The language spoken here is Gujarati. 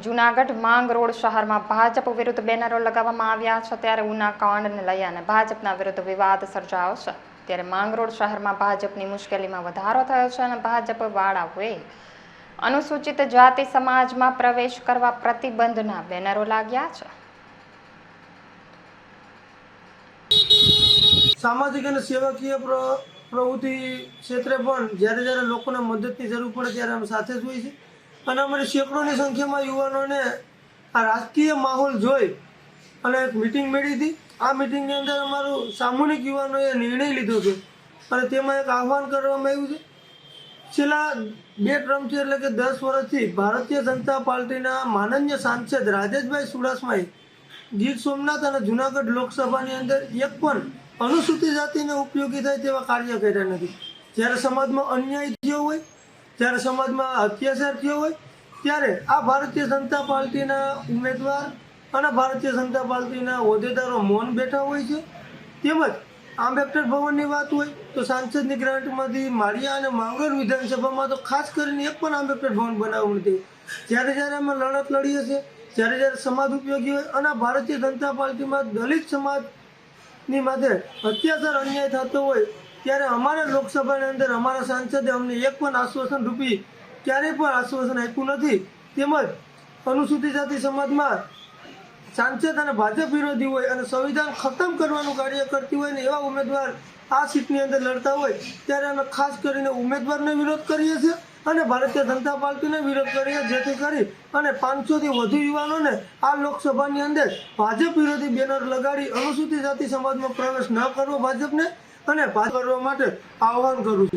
જુનાગઢ માંગ રોડ શહેરમાં ભાજપ વિરુદ્ધ બેનરો લગાવવામાં આવ્યા છે ત્યારે ઉના કાંડને લઈ અને ભાજપના વિરુદ્ધ વિવાદ સર્જાયો છે. ત્યારે માંગ રોડ શહેરમાં ભાજપની મુશ્કેલીમાં વધારો થયો છે અને ભાજપ વાળાઓએ અનુસૂચિત જાતિ સમાજમાં પ્રવેશ કરવા પ્રતિબંધના બેનરો લાગ્યા છે. સામાજિક અને સેવાકીય પ્ર- પ્રવૃત્તિ ક્ષેત્રે પણ જ્યારે જ્યારે લોકોને મદદની જરૂર પડે ત્યારે અમે સાથે જ હોઈએ છીએ. અને અમારી સેંકડોની સંખ્યામાં યુવાનોને આ રાજકીય માહોલ જોઈ અને એક મિટિંગ મળી હતી. આ મિટિંગની અંદર અમારું સામૂહિક યુવાનોએ નિર્ણય લીધો છે અને તેમાં એક આહવાન કરવામાં આવ્યું છે. છેલ્લા બે ટ્રમથી એટલે કે દસ વર્ષથી ભારતીય જનતા પાર્ટીના માનનીય સાંસદ રાજેશભાઈ ચુડાસમાએ ગીર સોમનાથ અને જુનાગઢ લોકસભાની અંદર એક પણ અનુસૂચિત જાતિને ઉપયોગી થાય તેવા કાર્ય કર્યા નથી. જ્યારે સમાજમાં અન્યાય થયો હોય જ્યારે સમાજમાં અત્યાચાર થયો હોય, ત્યારે આ ભારતીય જનતા પાર્ટીના ઉમેદવાર અને ભારતીય જનતા પાર્ટીના હોદ્દેદારો મૌન બેઠા હોય છે. તેમજ આંબેડકર ભવનની વાત હોય, તો સાંસદની ગ્રાન્ટમાંથી માળિયા અને માંગરોળ વિધાનસભામાં તો ખાસ કરીને એક પણ આંબેડકર ભવન બનાવવું નથી. જ્યારે જ્યારે અમે લડત લડીએ છીએ જ્યારે જ્યારે સમાજ ઉપયોગી હોય અને ભારતીય જનતા પાર્ટીમાં દલિત સમાજની માથે અત્યાચાર અન્યાય થતો હોય ત્યારે અમારા લોકસભાની અંદર અમારા સાંસદે અમને એક પણ આશ્વાસન રૂપી ક્યારેય પણ આશ્વાસન આપ્યું નથી. તેમજ અનુસૂચિત જાતિ સમાજમાં સાંસદ અને ભાજપ વિરોધી હોય અને સંવિધાન ખતમ કરવાનું કાર્ય કરતી હોય ને એવા ઉમેદવાર આ સીટની અંદર લડતા હોય, ત્યારે અમે ખાસ કરીને ઉમેદવારને વિરોધ કરીએ છીએ અને ભારતીય જનતા પાર્ટીને વિરોધ કરીએ, જેથી કરી અને પાંચસોથી વધુ યુવાનોને આ લોકસભાની અંદર ભાજપ વિરોધી બેનર લગાડી અનુસૂચિત જાતિ સમાજમાં પ્રવેશ ન કરવો ભાજપને. અને પાછળ કરવા માટે આહવાન કરું છું.